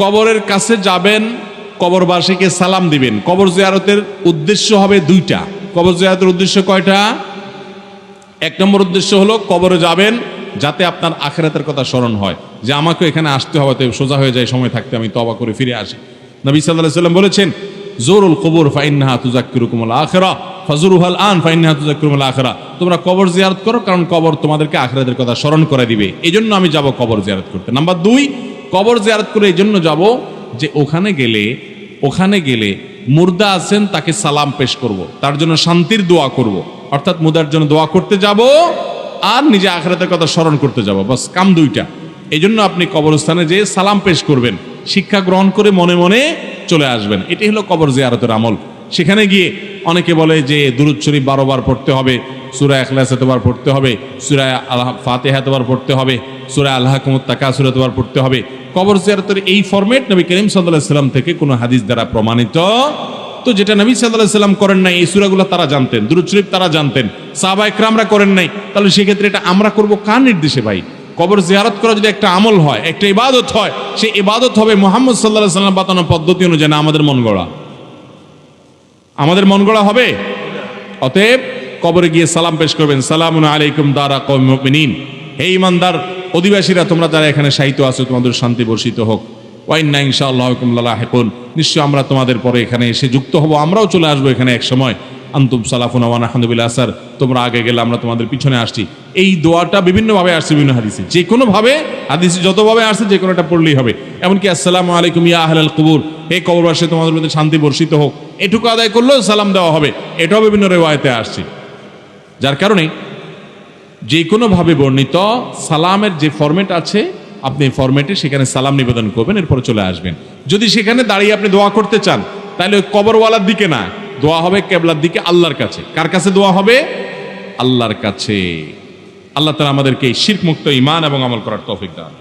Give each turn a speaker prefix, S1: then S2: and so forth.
S1: কবরের কাছে যাবেন, কবরবাসীকে সালাম দিবেন। কবর জিয়ারতের উদ্দেশ্য হবে দুইটা। কবর জিয়ারতের উদ্দেশ্য কয়টা? এক নম্বর উদ্দেশ্য হলো কবরে যাবেন যাতে আপনার আখেরাতের কথা স্মরণ হয়। যে আমাকে এখানে আসতে হবে, তো সোজা হয়ে যায়, সময় থাকতে আমি তবা করে ফিরে আসি। নবী সাল্লাহ সাল্লাম বলেছেন, জোরুল কবর ফাইন্নাহা তুজাক্কিরুকুমুল আখেরা, ফজরুহাল আন ফাইন্নাহা তুজাক্কিরুকুমুল আখেরা। তোমরা কবর জিয়ারত করো, কারণ কবর তোমাদেরকে আখেরাতের কথা স্মরণ করে দিবে। এই আমি যাব কবর জিয়ারত করতে। নাম্বার দুই কবর জিয়ারত করে এই জন্য যাব যে ওখানে গেলে ওখানে গেলে মুর্দা আছেন, তাকে সালাম পেশ করব। তার জন্য শান্তির দোয়া করব। অর্থাৎ মুদার জন্য দোয়া করতে যাব আর নিজে আখরাতের কথা স্মরণ করতে যাব। বাস, কাম দুইটা। এই জন্য আপনি কবরস্থানে যেয়ে সালাম পেশ করবেন। শিক্ষা গ্রহণ করে মনে মনে চলে আসবেন। এটি হলো কবর জিয়ারতের আমল। সেখানে গিয়ে অনেকে বলে যে, দুরুদ বারো বার পড়তে হবে, সুরা এখলাস এতবার পড়তে হবে, সুরা আল্লাহ ফাতেহা এতবার পড়তে হবে, সুরা আল্লাহ কুমত তাকা এতবার পড়তে হবে কবর জিয়ারতের এই ফরম্যাট নবী করিম সাল্লাহ সাল্লাম থেকে কোনো হাদিস দ্বারা প্রমাণিত। তো যেটা নবী সাল্লাহ সাল্লাম করেন নাই, এই সুরাগুলো তারা জানতেন, দুরুদ শরীফ তারা জানতেন সাহাবা একরামরা করেন নাই। তাহলে সেক্ষেত্রে এটা আমরা করব কার নির্দেশে ভাই? কবর জিয়ারত করা যদি একটা আমল হয়, একটা ইবাদত হয়, সেই ইবাদত হবে মোহাম্মদ সাল্লাহ সাল্লাম বাতানো পদ্ধতি অনুযায়ী আমাদের মন গড়া। আমাদের মন গড়া হবে? অতএব কবরে গিয়ে সালাম পেশ করবেন সালাম আলাইকুম দারা কমিন হে ইমানদার অধিবাসীরা, তোমরা যারা এখানে সাহিত্য আছো, তোমাদের শান্তি বর্ষিত হোক। ওয়াইন্না ইনশাআল্লাহ হেকুন নিশ্চয় আমরা তোমাদের পরে এখানে এসে যুক্ত হব, আমরাও চলে আসব এখানে এক সময় আন্তুম সালাফুন আওয়ান আহমদুল্লাহ আসার। তোমরা আগে গেলে আমরা তোমাদের পিছনে আসছি। এই দোয়াটা বিভিন্নভাবে আসছে বিভিন্ন হাদিসে। যে কোনোভাবে হাদিসে যতভাবে আসছে, যে কোনোটা পড়লেই হবে। এমনকি আসসালামু আলাইকুম ইয়া আহলাল কুবুর। হে কবরবাসী, তোমাদের মধ্যে শান্তি বর্ষিত হোক। এটুকু আদায় করলেও সালাম দেওয়া হবে। এটাও বিভিন্ন রেওয়ায়তে আসছে। যার কারণে যে কোনোভাবে বর্ণিত, সালামের যে ফর্মেট আছে, আপনি ফর্মেটে সেখানে সালাম নিবেদন করবেন, এরপরে চলে আসবেন। যদি সেখানে দাঁড়িয়ে আপনি দোয়া করতে চান, তাহলে ওই কবরওয়ালার দিকে না, দোয়া হবে কেবলার দিকে আল্লাহর কাছে। কার কাছে দোয়া হবে? আল্লাহর কাছে। আল্লাহ তালা আমাদেরকে শির্ক মুক্ত ইমান এবং আমল করার তৌফিক দান।